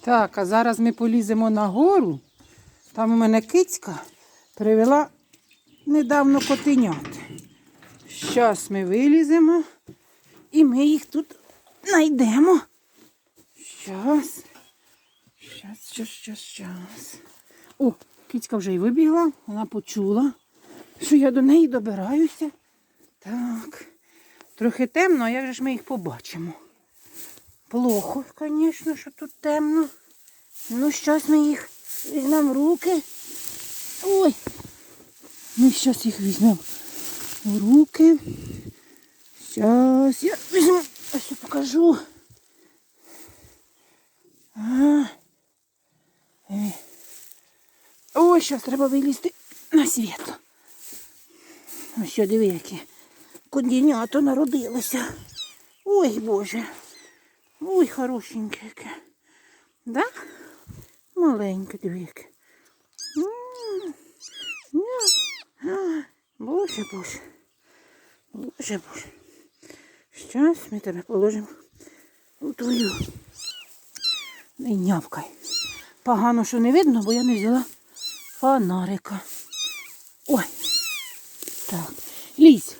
Так, а зараз ми поліземо на гору. Там у мене кицька привела недавно котенят. Зараз ми виліземо і ми їх тут знайдемо. Щас. Щас, щас, щас, щас. О, кицька вже й вибігла, вона почула, що я до неї добираюся. Так. Трохи темно, а як же ж ми їх побачимо? Плохо, звісно, що тут темно. Ну, щас ми їх візьмемо руки. Ой. Ми щас їх візьмемо руки. Щас я візьму, ось я покажу. Е. Ой, щас треба вилізти на світ. Ось що, диви, які кондінято народилося. Ой, Боже. Ой, хорошеньке яке. Да? Маленьке. А, Боже, Боже. Боже, Боже. Щас ми тебе положимо у твою. Не нявкай. Погано, що не видно, бо я не взяла фонарика. Ой. Так. Лізь.